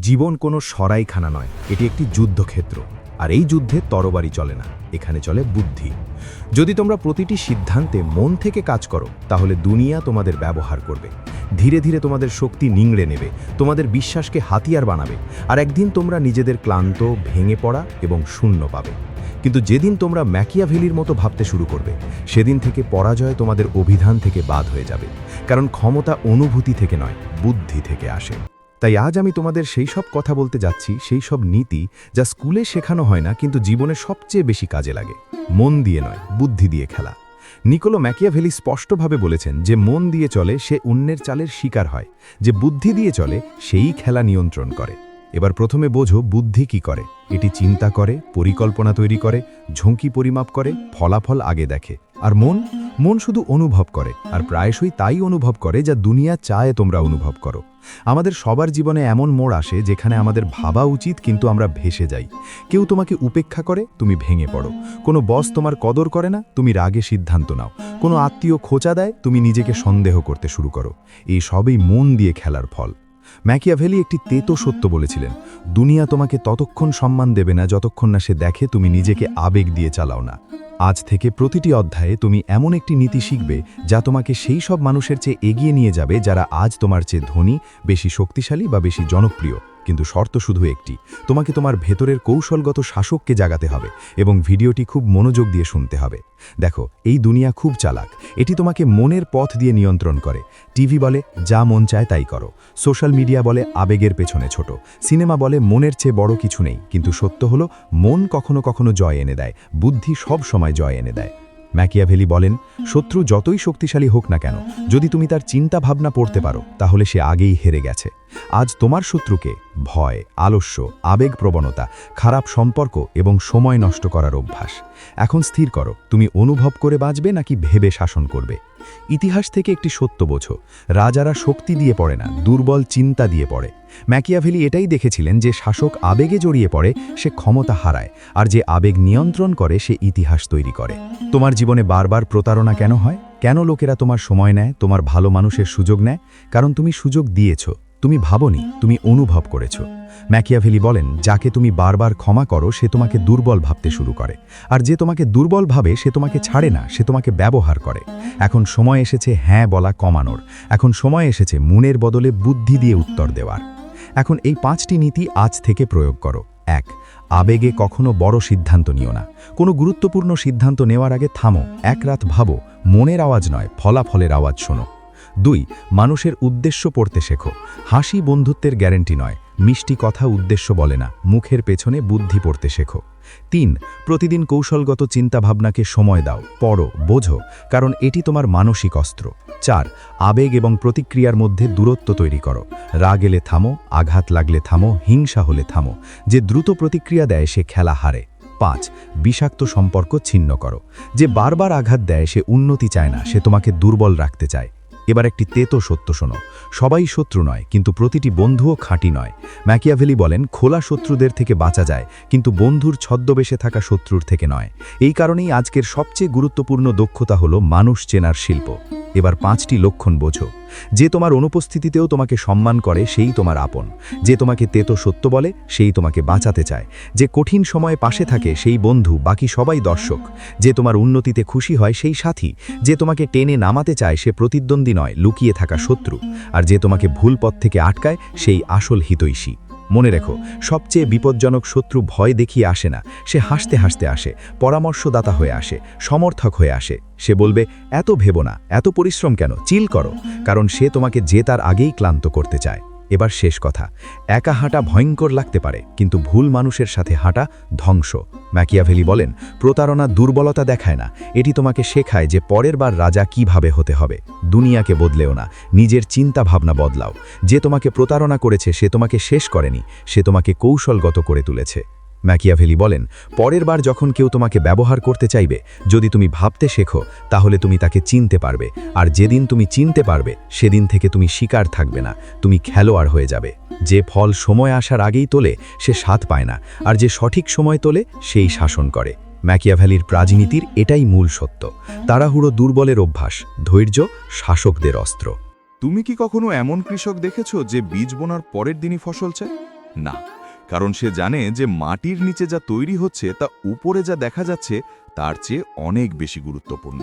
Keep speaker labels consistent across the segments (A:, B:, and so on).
A: জীবন কোনো সরাইখানা নয়, এটি একটি যুদ্ধক্ষেত্র। আর এই যুদ্ধে তরবারি চলে না, এখানে চলে বুদ্ধি। যদি তোমরা প্রতিটি সিদ্ধান্তে মন থেকে কাজ করো, তাহলে দুনিয়া তোমাদের ব্যবহার করবে। ধীরে ধীরে তোমাদের শক্তি নিংড়ে নেবে, তোমাদের বিশ্বাসকে হাতিয়ার বানাবে, আর একদিন তোমরা নিজেদের ক্লান্ত, ভেঙে পড়া এবং শূন্য পাবে। কিন্তু যেদিন তোমরা ম্যাকিয়াভেলির মতো ভাবতে শুরু করবে, সেদিন থেকে পরাজয় তোমাদের অভিধান থেকে বাদ হয়ে যাবে। কারণ ক্ষমতা অনুভূতি থেকে নয়, বুদ্ধি থেকে আসে। তাই আজ আমি তোমাদের সেই সব কথা বলতে যাচ্ছি, সেই সব নীতি যা স্কুলে শেখানো হয় না, কিন্তু জীবনে সবচেয়ে বেশি কাজে লাগে। মন দিয়ে নয়, বুদ্ধি দিয়ে খেলা। নিকোলো ম্যাকিয়াভেলি স্পষ্টভাবে বলেছেন যে মন দিয়ে চলে, সে অন্যের চালের শিকার হয়। যে বুদ্ধি দিয়ে চলে, সেই খেলা নিয়ন্ত্রণ করে। এবার প্রথমে বোঝো বুদ্ধি কি করে। এটি চিন্তা করে, পরিকল্পনা তৈরি করে, ঝুঁকি পরিমাপ করে, ফলাফল আগে দেখে। আর মন মন শুধু অনুভব করে, আর প্রায়শই তাই অনুভব করে যা দুনিয়া চায় তোমরা অনুভব করো। আমাদের সবার জীবনে এমন মোড় আসে যেখানে আমাদের ভাবা উচিত কিন্তু আমরা ভেসে যাই। কেউ তোমাকে উপেক্ষা করে, তুমি ভেঙে পড়ো। কোনো বস তোমার কদর করে না, তুমি রাগে সিদ্ধান্ত নাও। কোনো আত্মীয় খোঁচা দেয়, তুমি নিজেকে সন্দেহ করতে শুরু করো। এই সবই মন দিয়ে খেলার ফল। ম্যাকিয়াভেলি একটি তেতো সত্য বলেছিলেন, দুনিয়া তোমাকে ততক্ষণ সম্মান দেবে না, যতক্ষণ না সে দেখে তুমি নিজেকে আবেগ দিয়ে চালাও না। আজ থেকে প্রতিটি অধ্যায়ে তুমি এমন একটি নীতি শিখবে যা তোমাকে সেই সব মানুষের চেয়ে এগিয়ে নিয়ে যাবে যারা আজ তোমার চেয়ে ধনী, বেশি শক্তিশালী বা বেশি জনপ্রিয়। কিন্তু শর্ত শুধু একটি। তোমাকে তোমার ভেতরের কৌশলগত শাসককে জাগাতে হবে এবং ভিডিওটি খুব মনোযোগ দিয়ে শুনতে হবে। দেখো, এই দুনিয়া খুব চালাক। এটি তোমাকে মনের পথ দিয়ে নিয়ন্ত্রণ করে। টিভি বলে, যা মন চায় তাই করো। সোশ্যাল মিডিয়া বলে, আবেগের পেছনে ছোট। সিনেমা বলে, মনের চেয়ে বড় কিছু নেই। কিন্তু সত্য হলো, মন কখনো কখনো জয় এনে দেয়। বুদ্ধি সব সময় জয় এনে দেয়। ম্যাকিয়াভেলি বলেন, শত্রু যতই শক্তিশালী হোক না কেন, যদি তুমি তার চিন্তা ভাবনা পড়তে পারো, তাহলে সে আগেই হেরে গেছে। আজ তোমার শত্রুকে ভয়, আলস্য, আবেগ প্রবণতা, খারাপ সম্পর্ক এবং সময় নষ্ট করার অভ্যাস। এখন স্থির করো, তুমি অনুভব করে বাঁচবে নাকি ভেবে শাসন করবে? ইতিহাস থেকে একটি সত্য বোঝ, রাজারা শক্তি দিয়ে পড়ে না, দুর্বল চিন্তা দিয়ে পড়ে। ম্যাকিয়াভেলি এটাই দেখেছিলেন যে শাসক আবেগে জড়িয়ে পড়ে, সে ক্ষমতা হারায়, আর যে আবেগ নিয়ন্ত্রণ করে, সে ইতিহাস তৈরি করে। তোমার জীবনে বারবার প্রতারণা কেন হয়? কেন লোকেরা তোমার সময় নেয়, তোমার ভালো মানুষের সুযোগ নেয়? কারণ তুমি সুযোগ দিয়েছ। তুমি ভাবনি, তুমি অনুভব করেছ। ম্যাকিয়াভেলি বলেন, যাকে তুমি বারবার ক্ষমা করো, সে তোমাকে দুর্বল ভাবতে শুরু করে। আর যে তোমাকে দুর্বল ভাবে, সে তোমাকে ছাড়ে না, সে তোমাকে ব্যবহার করে। এখন সময় এসেছে হ্যাঁ বলা কমানোর। এখন সময় এসেছে মনের বদলে বুদ্ধি দিয়ে উত্তর দেওয়ার। এখন এই পাঁচটি নীতি আজ থেকে প্রয়োগ করো। এক, আবেগে কখনো বড় সিদ্ধান্ত নিও না। কোনো গুরুত্বপূর্ণ সিদ্ধান্ত নেওয়ার আগে থামো। এক রাত ভাবো, মনের আওয়াজ নয়, ফলাফলের আওয়াজ শোনো। দুই, মানুষের উদ্দেশ্য পড়তে শেখো। হাসি বন্ধুত্বের গ্যারেন্টি নয়, মিষ্টি কথা উদ্দেশ্য বলে না, মুখের পেছনে বুদ্ধি পড়তে শেখো। তিন, প্রতিদিন কৌশলগত চিন্তাভাবনাকে সময় দাও, পড়ো, বোঝো, কারণ এটি তোমার মানসিক অস্ত্র। চার, আবেগ এবং প্রতিক্রিয়ার মধ্যে দূরত্ব তৈরি করো। রাগ এলে থামো, আঘাত লাগলে থামো, হিংসা হলে থামো। যে দ্রুত প্রতিক্রিয়া দেয়, সে খেলা হারে। পাঁচ, বিষাক্ত সম্পর্ক ছিন্ন করো। যে বারবার আঘাত দেয়, সে উন্নতি চায় না, সে তোমাকে দুর্বল রাখতে চায়। এবার একটি তেতো সত্য শোনো। সবাই শত্রু নয়, কিন্তু প্রতিটি বন্ধুও খাঁটি নয়। ম্যাকিয়াভেলি বলেন, খোলা শত্রুদের থেকে বাঁচা যায়, কিন্তু বন্ধুর ছদ্মবেশে থাকা শত্রুর থেকে নয়। এই কারণেই আজকের সবচেয়ে গুরুত্বপূর্ণ দক্ষতা হলো মানুষ চেনার শিল্প। এবার পাঁচটি লক্ষণ বোঝো। যে তোমার অনুপস্থিতিতেও তোমাকে সম্মান করে, সেই তোমার আপন। যে তোমাকে তেতো সত্য বলে, সেই তোমাকে বাঁচাতে চায়। যে কঠিন সময়ে পাশে থাকে, সেই বন্ধু, বাকি সবাই দর্শক। যে তোমার উন্নতিতে খুশি হয়, সেই সাথী। যে তোমাকে টেনে নামাতে চায়, সে প্রতিদ্বন্দ্বী নয়, লুকিয়ে থাকা শত্রু। আর যে তোমাকে ভুল পথ থেকে আটকায়, সেই আসল হিতৈষী। মনে রেখো, সবচেয়ে বিপজ্জনক শত্রু ভয় দেখিয়ে আসে না। সে হাসতে হাসতে আসে, পরামর্শদাতা হয়ে আসে, সমর্থক হয়ে আসে। সে বলবে, এত ভেবো না, এত পরিশ্রম কেন? চিল করো। কারণ সে তোমাকে জেতার আগেই ক্লান্ত করতে চায়। এবার শেষ কথা। একা হাঁটা ভয়ঙ্কর লাগতে পারে, কিন্তু ভুল মানুষের সাথে হাঁটা ধ্বংস। ম্যাকিয়াভেলি বলেন, প্রতারণা দুর্বলতা দেখায় না। এটি তোমাকে শেখায় যে পরের বার রাজা কীভাবে হতে হবে। দুনিয়াকে বদলেও না, নিজের চিন্তা ভাবনা বদলাও। যে তোমাকে প্রতারণা করেছে, সে তোমাকে শেষ করেনি, সে তোমাকে কৌশলগত করে তুলেছে। ম্যাকিয়াভেলি বলেন, পরের বার যখন কেউ তোমাকে ব্যবহার করতে চাইবে, যদি তুমি ভাবতে শেখো, তাহলে তুমি তাকে চিনতে পারবে। আর যেদিন তুমি চিনতে পারবে, সেদিন থেকে তুমি শিকার থাকবে না, তুমি খেলোয়াড় হয়ে যাবে। যে ফল সময় আসার আগেই তোলে, সে স্বাদ পায় না, আর যে সঠিক সময় তোলে, সেই শাসন করে। ম্যাকিয়াভ্যালির রাজনীতির এটাই মূল সত্য। তাড়াহুড়ো দুর্বলের অভ্যাস, ধৈর্য, শাসকদের অস্ত্র।
B: তুমি কি কখনো এমন কৃষক দেখেছ যে বীজ বোনার পরের দিনই ফসল চায়? না। কারণ সে জানে যে মাটির নিচে যা তৈরি হচ্ছে তা উপরে যা দেখা যাচ্ছে, তার চেয়ে অনেক বেশি গুরুত্বপূর্ণ।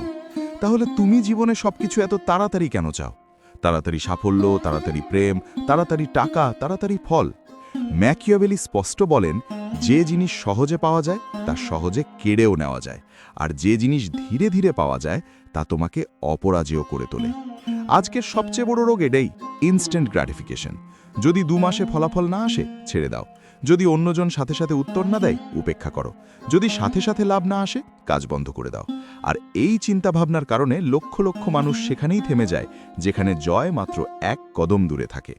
B: তাহলে তুমি জীবনে সবকিছু এত তাড়াতাড়ি কেন চাও? তাড়াতাড়ি সাফল্য, তাড়াতাড়ি প্রেম, তাড়াতাড়ি টাকা, তাড়াতাড়ি ফল। ম্যাকিয়াভেলি স্পষ্ট বলেন, যে জিনিস সহজে পাওয়া যায়, তা সহজে কেড়েও নেওয়া যায়। আর যে জিনিস ধীরে ধীরে পাওয়া যায়, তা তোমাকে অপরাজেয় করে তোলে। আজকের সবচেয়ে বড় রোগ এটাই ইনস্ট্যান্ট গ্র্যাটিফিকেশন যদি দু মাসে ফলাফল না আসে, ছেড়ে দাও। যদি অন্যজন সাথে সাথে উত্তর না দেয়, উপেক্ষা করো। যদি সাথে সাথে লাভ না আসে, কাজ বন্ধ করে দাও। আর এই চিন্তাভাবনার কারণে লক্ষ লক্ষ মানুষ সেখানেই থেমে যায়, যেখানে জয় মাত্র এক কদম দূরে থাকে।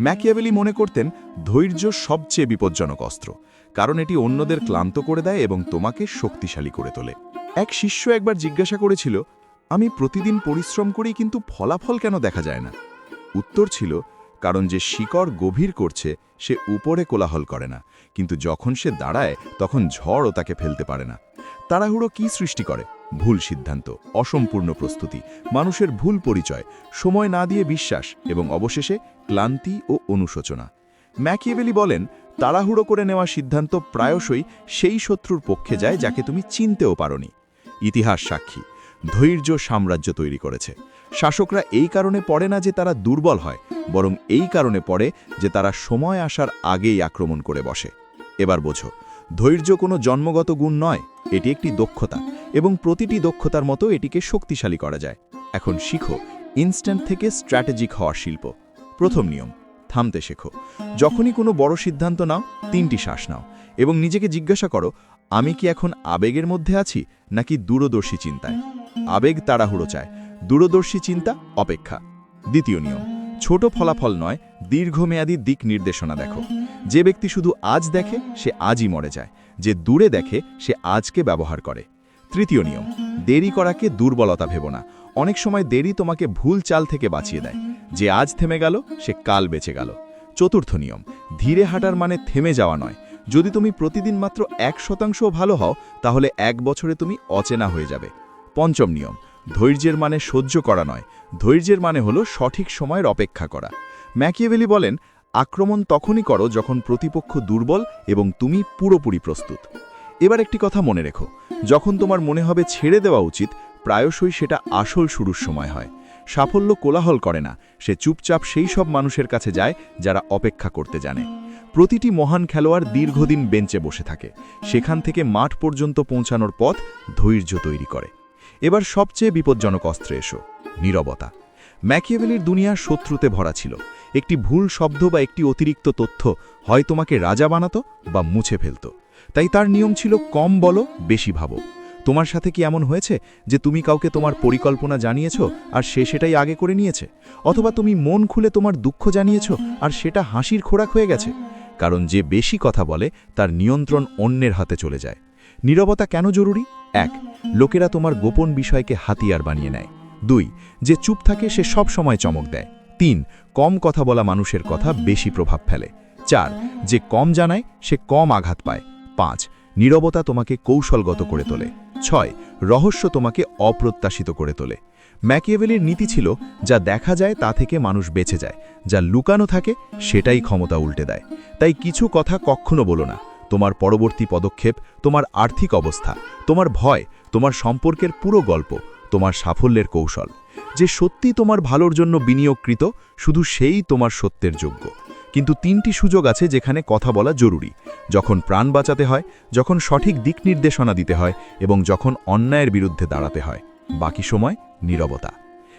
B: ম্যাকিয়াভেলি মনে করতেন, ধৈর্য সবচেয়ে বিপজ্জনক অস্ত্র, কারণ এটি অন্যদের ক্লান্ত করে দেয় এবং তোমাকে শক্তিশালী করে তোলে। এক শিষ্য একবার জিজ্ঞাসা করেছিল, আমি প্রতিদিন পরিশ্রম করি, কিন্তু ফলাফল কেন দেখা যায় না? উত্তর ছিল কারণ যে শিকড় গভীর করছে, সে উপরে কোলাহল করে না। কিন্তু যখন সে দাঁড়ায়, তখন ঝড়ও তাকে ফেলতে পারে না। তাড়াহুড়ো কি সৃষ্টি করে? ভুল সিদ্ধান্ত, অসম্পূর্ণ প্রস্তুতি, মানুষের ভুল পরিচয়, সময় না দিয়ে বিশ্বাস এবং অবশেষে ক্লান্তি ও অনুশোচনা। ম্যাকিয়েভেলি বলেন, তাড়াহুড়ো করে নেওয়া সিদ্ধান্ত প্রায়শই সেই শত্রুর পক্ষে যায় যাকে তুমি চিনতেও পারোনি। ইতিহাস সাক্ষী ধৈর্য সাম্রাজ্য তৈরি করেছে। শাসকরা এই কারণে পড়ে না যে তারা দুর্বল হয়, বরং এই কারণে পড়ে যে তারা সময় আসার আগেই আক্রমণ করে বসে। এবার বোঝো, ধৈর্য কোনো জন্মগত গুণ নয়, এটি একটি দক্ষতা, এবং প্রতিটি দক্ষতার মতো এটিকে শক্তিশালী করা যায়। এখন শিখো, ইনস্ট্যান্ট থেকে স্ট্র্যাটেজিক হওয়ার শিল্প। প্রথম নিয়ম, থামতে শেখো। যখনই কোনো বড় সিদ্ধান্ত নাও, তিনটি শ্বাস নাও, এবং নিজেকে জিজ্ঞাসা করো, আমি কি এখন আবেগের মধ্যে আছি, নাকি দূরদর্শী চিন্তায়? আবেগ তাড়াহুড়ো চায়, দূরদর্শী চিন্তা, অপেক্ষা। দ্বিতীয় নিয়ম, ছোট ফলাফল নয়, দীর্ঘমেয়াদী দিক নির্দেশনা দেখো। যে ব্যক্তি শুধু আজ দেখে, সে আজই মরে যায়। যে দূরে দেখে, সে আজকে ব্যবহার করে। তৃতীয় নিয়ম, দেরি করাকে দুর্বলতা ভেবো না। অনেক সময় দেরি তোমাকে ভুল চাল থেকে বাঁচিয়ে দেয়। যে আজ থেমে গেল, সে কাল বেঁচে গেল। চতুর্থ নিয়ম, ধীরে হাঁটার মানে থেমে যাওয়া নয়। যদি তুমি প্রতিদিন মাত্র এক শতাংশও ভালো হও, তাহলে এক বছরে তুমি অচেনা হয়ে যাবে। পঞ্চম নিয়ম, ধৈর্যের মানে সহ্য করা নয়। ধৈর্যের মানে হলো সঠিক সময়ের অপেক্ষা করা। ম্যাকিয়েভেলি বলেন, আক্রমণ তখনই করো যখন প্রতিপক্ষ দুর্বল এবং তুমি পুরোপুরি প্রস্তুত। এবার একটি কথা মনে রেখো, যখন তোমার মনে হবে ছেড়ে দেওয়া উচিত, প্রায়শই সেটা আসল শুরুর সময় হয়। সাফল্য কোলাহল করে না, সে চুপচাপ সেই সব মানুষের কাছে যায় যারা অপেক্ষা করতে জানে। প্রতিটি মহান খেলোয়াড় দীর্ঘদিন বেঞ্চে বসে থাকে। সেখান থেকে মাঠ পর্যন্ত পৌঁছানোর পথ ধৈর্য তৈরি করে। এবার সবচেয়ে বিপজ্জনক অস্ত্রে এসো। নীরবতা। ম্যাকিয়েভেলির দুনিয়া শত্রুতে ভরা ছিল। একটি ভুল শব্দ বা একটি অতিরিক্ত তথ্য হয় তোমাকে রাজা বানাতো বা মুছে ফেলত। তাই তার নিয়ম ছিল, কম বলো, বেশি ভাবো। তোমার সাথে কি এমন হয়েছে যে তুমি কাউকে তোমার পরিকল্পনা জানিয়েছ আর সে সেটাই আগে করে নিয়েছে? অথবা তুমি মন খুলে তোমার দুঃখ জানিয়েছ আর সেটা হাসির খোরাক হয়ে গেছে? কারণ যে বেশি কথা বলে, তার নিয়ন্ত্রণ অন্যের হাতে চলে যায়। নীরবতা কেন জরুরি? এক, লোকেরা তোমার গোপন বিষয়কে হাতিয়ার বানিয়ে নেয়। দুই, যে চুপ থাকে সে সব সময় চমক দেয়। তিন, কম কথা বলা মানুষের কথা বেশি প্রভাব ফেলে। চার, যে কম জানায়, সে কম আঘাত পায়। পাঁচ, নীরবতা তোমাকে কৌশলগত করে তোলে। ছয়, রহস্য তোমাকে অপ্রত্যাশিত করে তোলে। ম্যাকিয়েভেলির নীতি ছিল, যা দেখা যায় তা থেকে মানুষ বেঁচে যায়। যা লুকানো থাকে, সেটাই ক্ষমতা উল্টে দেয়। তাই কিছু কথা কখনো বলো না। তোমার পরবর্তী পদক্ষেপ, তোমার আর্থিক অবস্থা, তোমার ভয়, তোমার সম্পর্কের পুরো গল্প, তোমার সাফল্যের কৌশল। যে সত্যি তোমার ভালোর জন্য বিনিয়োগকৃত, শুধু সেই তোমার সত্যের যোগ্য। কিন্তু তিনটি সুযোগ আছে যেখানে কথা বলা জরুরি। যখন প্রাণ বাঁচাতে হয়, যখন সঠিক দিক নির্দেশনা দিতে হয় এবং যখন অন্যায়ের বিরুদ্ধে দাঁড়াতে হয়। বাকি সময় নীরবতা।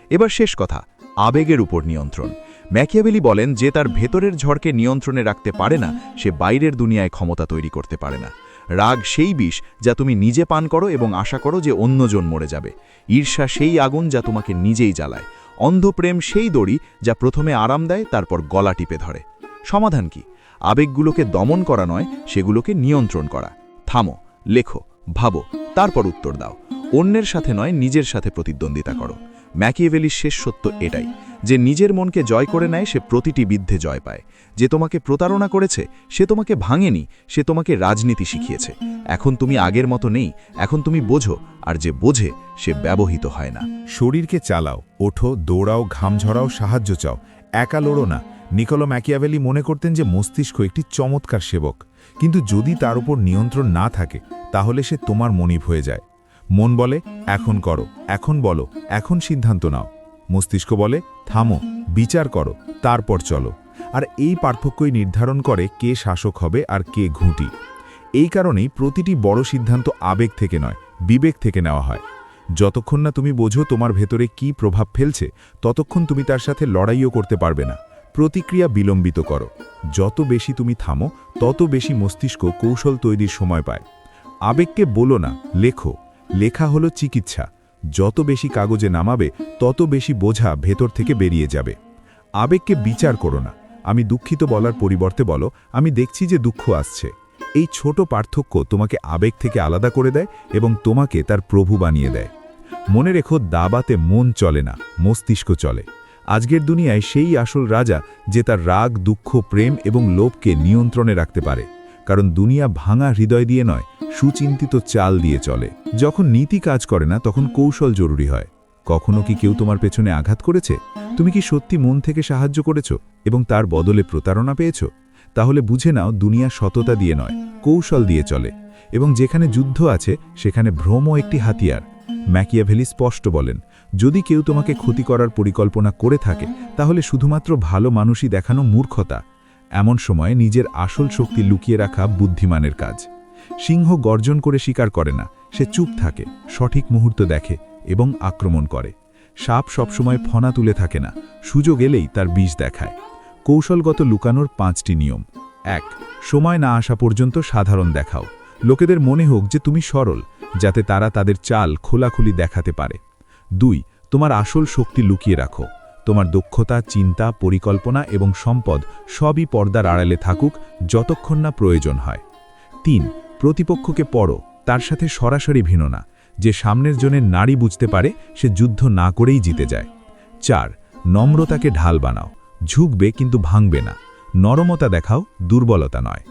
B: এবার শেষ কথা, আবেগের উপর নিয়ন্ত্রণ। ম্যাকিয়াভেলি বলেন যে তার ভেতরের ঝড়কে নিয়ন্ত্রণে রাখতে পারে না, সে বাইরের দুনিয়ায় ক্ষমতা তৈরি করতে পারে না। রাগ সেই বিষ যা তুমি নিজে পান করো এবং আশা করো যে অন্যজন মরে যাবে। ঈর্ষা সেই আগুন যা তোমাকে নিজেই জ্বালায়। অন্ধপ্রেম সেই দড়ি যা প্রথমে আরাম দেয়, তারপর গলা টিপে ধরে। সমাধান কি? আবেগগুলোকে দমন করা নয়, সেগুলোকে নিয়ন্ত্রণ করা। থামো, লেখো, ভাবো, তারপর উত্তর দাও। অন্যের সাথে নয়, নিজের সাথে প্রতিদ্বন্দ্বিতা করো। ম্যাকিয়েভেলির শেষ সত্য এটাই। যে নিজের মনকে জয় করে নেয়, সে প্রতিটি বিদ্ধে জয় পায়। যে তোমাকে প্রতারণা করেছে, সে তোমাকে ভাঙেনি, সে তোমাকে রাজনীতি শিখিয়েছে। এখন তুমি আগের মতো নেই, এখন তুমি বোঝো, আর যে বোঝে, সে ব্যবহৃত হয় না।
C: শরীরকে চালাও, ওঠো, দৌড়াও, ঘাম ঝরাও, সাহায্য চাও। একা লড়ো না। নিকোলো ম্যাকিয়াভেলি মনে করতেন যে মস্তিষ্ক একটি চমৎকার সেবক। কিন্তু যদি তার উপর নিয়ন্ত্রণ না থাকে, তাহলে সে তোমার মনিব হয়ে যায়। মন বলে, এখন করো, এখন বলো, এখন সিদ্ধান্ত নাও। মস্তিষ্ক বলে থামো, বিচার করো, তারপর চলো। আর এই পার্থক্যই নির্ধারণ করে কে শাসক হবে আর কে ঘুঁটি। এই কারণেই প্রতিটি বড় সিদ্ধান্ত আবেগ থেকে নয়, বিবেক থেকে নেওয়া হয়। যতক্ষণ না তুমি বোঝো তোমার ভেতরে কি প্রভাব ফেলছে, ততক্ষণ তুমি তার সাথে লড়াইও করতে পারবে না। প্রতিক্রিয়া বিলম্বিত করো। যত বেশি তুমি থামো, তত বেশি মস্তিষ্ক কৌশল তৈরির সময় পায়। আবেগকে বলো না, লেখো। লেখা হলো চিকিৎসা। যত বেশি কাগজে নামাবে, তত বেশি বোঝা ভেতর থেকে বেরিয়ে যাবে। আবেগকে বিচার করো না। আমি দুঃখিত বলার পরিবর্তে বলো, আমি দেখছি যে দুঃখ আসছে। এই ছোট পার্থক্য তোমাকে আবেগ থেকে আলাদা করে দেয় এবং তোমাকে তার প্রভু বানিয়ে দেয়। মনে রেখো, দাবাতে মন চলে না, মস্তিষ্ক চলে। আজকের দুনিয়ায় সেই আসল রাজা যে তার রাগ, দুঃখ, প্রেম এবং লোভকে নিয়ন্ত্রণে রাখতে পারে। কারণ দুনিয়া ভাঙা হৃদয় দিয়ে নয়, সুচিন্তিত চাল দিয়ে চলে। যখন নীতি কাজ করে না, তখন কৌশল জরুরি হয়। কখনো কি কেউ তোমার পেছনে আঘাত করেছে? তুমি কি সত্যি মন থেকে সাহায্য করেছ এবং তার বদলে প্রতারণা পেয়েছ? তাহলে বুঝে নাও, দুনিয়া সততা দিয়ে নয়, কৌশল দিয়ে চলে এবং যেখানে যুদ্ধ আছে, সেখানে ভ্রমও একটি হাতিয়ার। ম্যাকিয়াভেলি স্পষ্ট বলেন, যদি কেউ তোমাকে ক্ষতি করার পরিকল্পনা করে থাকে, তাহলে শুধুমাত্র ভালো মানুষই দেখানো মূর্খতা। এমন সময় নিজের আসল শক্তি লুকিয়ে রাখা বুদ্ধিমানের কাজ। সিংহ গর্জন করে স্বীকার করে না, সে চুপ থাকে, সঠিক মুহূর্ত দেখে এবং আক্রমণ করে। সাপ সবসময় ফনা তুলে থাকে না, সুযোগ এলেই তার বিষ দেখায়। কৌশলগত লুকানোর পাঁচটি নিয়ম। এক, সময় না আসা পর্যন্ত সাধারণ দেখাও। লোকেদের মনে হোক যে তুমি সরল, যাতে তারা তাদের চাল খোলাখুলি দেখাতে পারে। দুই, তোমার আসল শক্তি লুকিয়ে রাখো। তোমার দক্ষতা, চিন্তা, পরিকল্পনা এবং সম্পদ সবই পর্দার আড়ালে থাকুক যতক্ষণ না প্রয়োজন হয়। তিন, প্রতিপক্ষকে পড়ো, তার সাথে সরাসরি ভিন্ন না। যে সামনের জনের নারী বুঝতে পারে, সে যুদ্ধ না করেই জিতে যায়। চার, নম্রতাকে ঢাল বানাও। ঝুঁকবে কিন্তু ভাঙবে না। নরমতা দেখাও, দুর্বলতা নয়।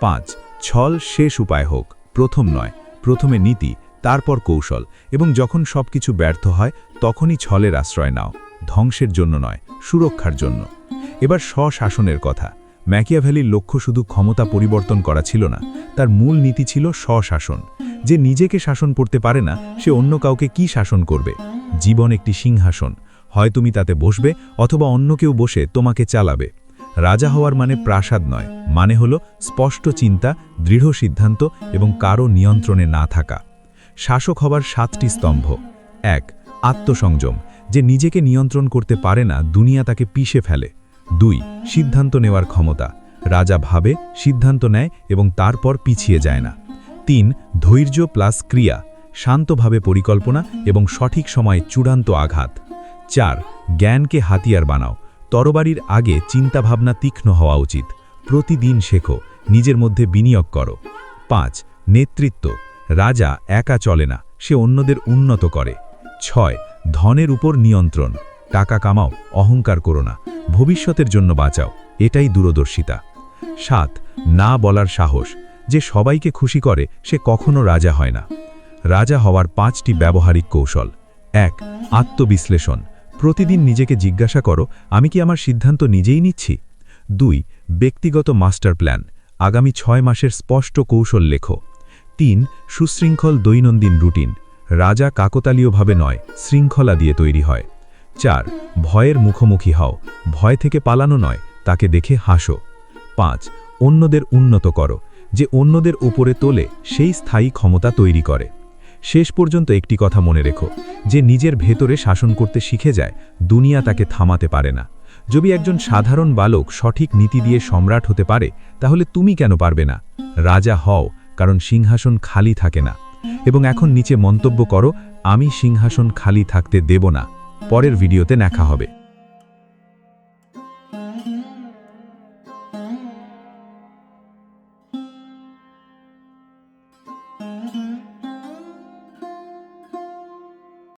C: পাঁচ, ছল শেষ উপায় হোক, প্রথম নয়। প্রথমে নীতি, তারপর কৌশল এবং যখন সবকিছু ব্যর্থ হয়, তখনই ছলের আশ্রয় নাও। ধ্বংসের জন্য নয়, সুরক্ষার জন্য। এবার স্বশাসনের কথা। ম্যাকিয়াভ্যালির লক্ষ্য শুধু ক্ষমতা পরিবর্তন করা ছিল না, তার মূল নীতি ছিল স্বশাসন। যে নিজেকে শাসন করতে পারে না, সে অন্য কাউকে কি শাসন করবে? জীবন একটি সিংহাসন। হয় তুমি তাতে বসবে, অথবা অন্য কেউ বসে তোমাকে চালাবে। রাজা হওয়ার মানে প্রাসাদ নয় মানে হল স্পষ্ট চিন্তা, দৃঢ় সিদ্ধান্ত এবং কারও নিয়ন্ত্রণে না থাকা। শাসক হবার সাতটি স্তম্ভ। এক, আত্মসংযম। যে নিজেকে নিয়ন্ত্রণ করতে পারে না, দুনিয়া তাকে পিষে ফেলে। দুই, সিদ্ধান্ত নেওয়ার ক্ষমতা। রাজা ভাবে, সিদ্ধান্ত নেয় এবং তারপর পিছিয়ে যায় না। তিন, ধৈর্য প্লাস ক্রিয়া। শান্তভাবে পরিকল্পনা এবং সঠিক সময়ে চূড়ান্ত আঘাত। চার, জ্ঞানকে হাতিয়ার বানাও। তরবারির আগে চিন্তাভাবনা তীক্ষ্ণ হওয়া উচিত। প্রতিদিন শেখো, নিজের মধ্যে বিনিয়োগ করো। পাঁচ, নেতৃত্ব। রাজা একা চলে না, সে অন্যদের উন্নত করে। ছয় ধনের উপর নিয়ন্ত্রণ। টাকা কামাও, অহংকার করো না। ভবিষ্যতের জন্য বাঁচাও, এটাই দূরদর্শিতা। সাত, না বলার সাহস। যে সবাইকে খুশি করে, সে কখনো রাজা হয় না। রাজা হওয়ার পাঁচটি ব্যবহারিক কৌশল। এক, আত্মবিশ্লেষণ। প্রতিদিন নিজেকে জিজ্ঞাসা করো, আমি কি আমার সিদ্ধান্ত নিজেই নিচ্ছি? দুই, ব্যক্তিগত মাস্টার প্ল্যান। আগামী ছয় মাসের স্পষ্ট কৌশল লেখো। তিন, সুশৃঙ্খল দৈনন্দিন রুটিন। রাজা কাকতালীয়ভাবে নয়, শৃঙ্খলা দিয়ে তৈরি হয়। চার, ভয়ের মুখোমুখি হও। ভয় থেকে পালানো নয়, তাকে দেখে হাসো। পাঁচ, অন্যদের উন্নত করো। যে অন্যদের ওপরে তোলে, সেই স্থায়ী ক্ষমতা তৈরি করে। শেষ পর্যন্ত একটি কথা মনে রেখো, যে নিজের ভেতরে শাসন করতে শিখে যায়, দুনিয়া তাকে থামাতে পারে না। যদি একজন সাধারণ বালক সঠিক নীতি দিয়ে সম্রাট হতে পারে, তাহলে তুমি কেন পারবে না? রাজা হও, কারণ সিংহাসন খালি থাকে না। এবং এখন নিচে মন্তব্য করো, আমি সিংহাসন খালি থাকতে দেব না। পরের ভিডিওতে দেখা হবে।